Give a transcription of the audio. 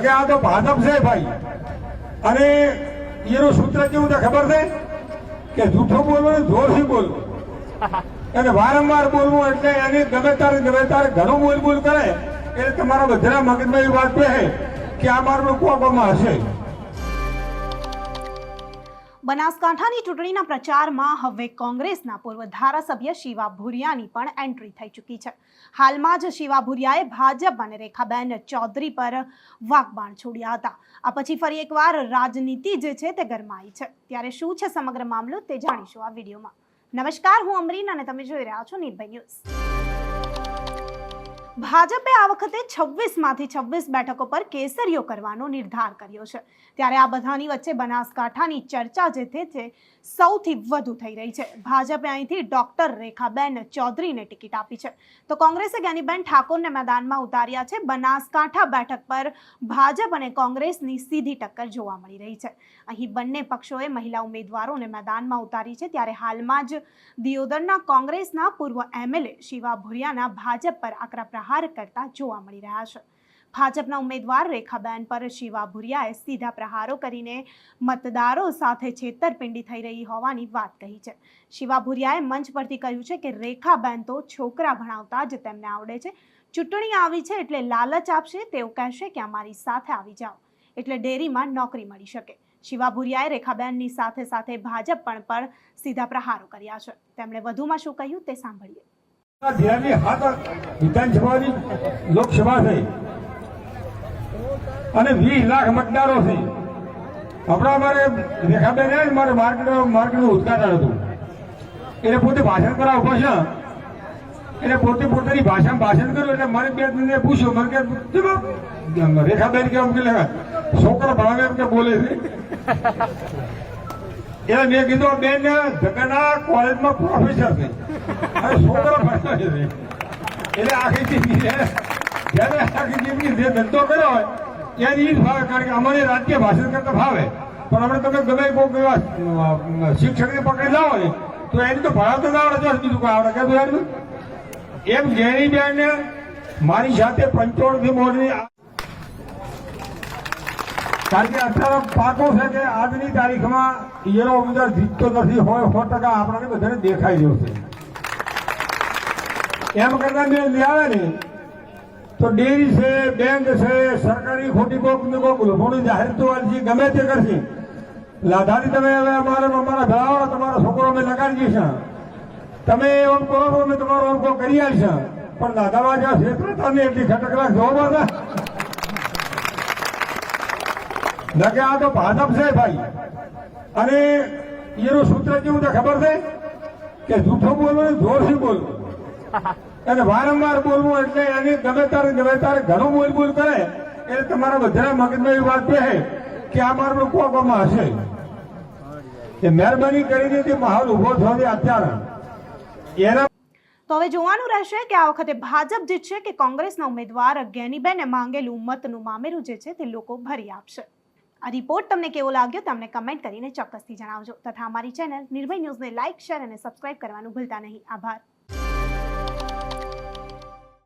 નકે આ તો ભાજપ છે ભાઈ. અને એનું સૂત્ર કેવું છે ખબર છે? કે જૂઠું બોલવું ને જોરથી બોલવું. અને વારંવાર બોલવું એટલે એની ગમે તારે ગમે તારે ઘણું બોલ બોલ કરે. એટલે તમારા બધા મગજમાં એ વાત છે કે આ મારું કોકમાં હશે. બનાસકાંઠાની ચૂંટણીના પ્રચારમાં હવે કોંગ્રેસના પૂર્વ ધારાસભ્ય શિવા ભુરિયાની પણ એન્ટ્રી થઈ ચૂકી છે. હાલમાં જ શિવા ભુરિયાએ ભાજપ અને રેખાબેન ચૌધરી પર વાકબાણ છોડ્યા હતા. આ પછી ફરી એકવાર રાજનીતિ જે છે તે ગરમાઈ છે. ત્યારે શું છે સમગ્ર મામલો તે જાણીશું આ વિડીયોમાં. નમસ્કાર, હું અમરીન અને તમે જોઈ રહ્યા છો નિર્ભય ન્યૂઝ. ભાજપે આ વખતે છવ્વીસમાંથી છવ્વીસ બેઠકો પર કેસરીઓ કરવાનો નિર્ધાર કર્યો છે. ત્યારે આ બધાની વચ્ચે બનાસકાંઠાની ચર્ચા જે છે તે સૌથી વધુ થઈ રહી છે. ભાજપે અહીંથી ડોક્ટર રેખાબેન ચૌધરીને ટિકિટ આપી છે. તો કોંગ્રેસે જ્ઞાનીબેન ઠાકોરને મેદાનમાં ઉતાર્યા છે. બનાસકાંઠા બેઠક પર ભાજપ અને કોંગ્રેસની સીધી ટક્કર જોવા મળી રહી છે. અહીં બંને પક્ષોએ મહિલા ઉમેદવારોને મેદાનમાં ઉતારી છે. ત્યારે હાલમાં જ દિયોદરના કોંગ્રેસના પૂર્વ એમએલએ શિવા ભુરિયાના ભાજપ પર આકરા પ્રહાર કરતા જોવા મળી રહ્યા છે. ભાજપના ઉમેદવાર રેખાબેન પર શિવા ભુરિયાએ સીધા પ્રહારો કરીને મતદારો સાથે છેતરપિંડી થઈ રહી હોવાની વાત કહી છે. શિવા ભુરિયાએ મંચ પરથી કહ્યું છે કે રેખાબેન તો છોકરા ભણાવતા જ તેમને આવડે છે. ચૂંટણી આવી છે એટલે લાલચ આપશે તેઓ કહેશે કે અમારી સાથે આવી જાઓ. એટલે ડેરીમાં નોકરી મળી શકે. શિવા ભુરિયાએ રેખાબેનની સાથે સાથે ભાજપ પણ પર સીધા પ્રહારો કર્યા છે. તેમણે વધુમાં શું કહ્યું તે સાંભળીએ. ધ્યાનની હાથ વિધાનસભાની લોકસભા છે અને વીસ લાખ મતદારો છે આપણા અમારે રેખાબેન મારે માર્કેટ માર્કેટનું ઉદઘાટન હતું. એટલે પોતે ભાષણ કરવા ઊભા છે એટલે પોતે પોતાની ભાષામાં ભાષણ કર્યું એટલે મારે બે જણને પૂછ્યું. મને કે રેખાબેન કે એમ કે છોકરો ભણાવે એમ કે બોલે છે. એટલે મેં કીધું બેન ધકાના કોલેજમાં પ્રોફેસર છે. છોકરો ભણાવે છે એટલે આખી જિંદગી જ્યારે આખી જિંદગી જે ધંધો કર્યો હોય ત્યારે ઈ જ ભાવે કારણ કે અમને રાજકીય ભાષણ કરતા ભાવે પણ આપણે તમે ગમે કોઈક એવા શિક્ષકને પકડી લાવો ને તો એની તો ભણાવતા ના આવડે બીજું કોઈ આવડે કે યાર એમ જેની બેન મારી સાથે પંચોળથી મોડની કારણ કે અત્યારે પાકો છે કે આજની તારીખમાં એનો ઉમેદવાર જીતતો નથી હોય સો ટકા આપણને બધાને દેખાઈ રહ્યો છે એમ કરતા મેં લઈ આવે ને, તો ડેરી છે, બેંક છે, સરકારી ખોટી કોક ને કોક લોકોની જાહેર તો વાલજી ગમે તે કરશે. લાધારી તમે હવે અમારે અમારા ભેળાવાળા તમારો છોકરો અમે લગાડી દઈશું. તમે એમ કહો અમે તમારો કોઈ કરી આવીશું. પણ દાદાવા જ્યાં ક્ષેત્ર તમે એટલી ખટક રાખજો હો બાબા નકે આ તો ભાજપ છે ભાઈ. અને એનું સૂત્ર કેવું છે ખબર છે? કે જૂઠો બોલો ને જોરથી બોલવું અને વારંવાર બોલવું એટલે એની ગમે તારે ગમે તારે ઘણું બોલ કરે એટલે તમારા બધાના મગજમાં એવી વાત છે કે આ મારું હશે. એ મહેરબાની કરીને જે માહોલ ઊભો થયો છે અત્યારે. એના તો હવે જોવાનું રહેશે કે આ વખતે ભાજપ જીતશે કે કોંગ્રેસના ઉમેદવાર જ્ઞાનીબેને માંગેલું મતનું મામેરું જે છે તે લોકો ભરી આપશે. આ રિપોર્ટ તમને કેવો લાગ્યો તમને કમેન્ટ કરીને ચોક્કસથી જણાવજો. તથા અમારી ચેનલ નિર્ભય ન્યૂઝને લાઇક શેર અને સબસ્ક્રાઇબ કરવાનું ભૂલતા નહીં. આભાર.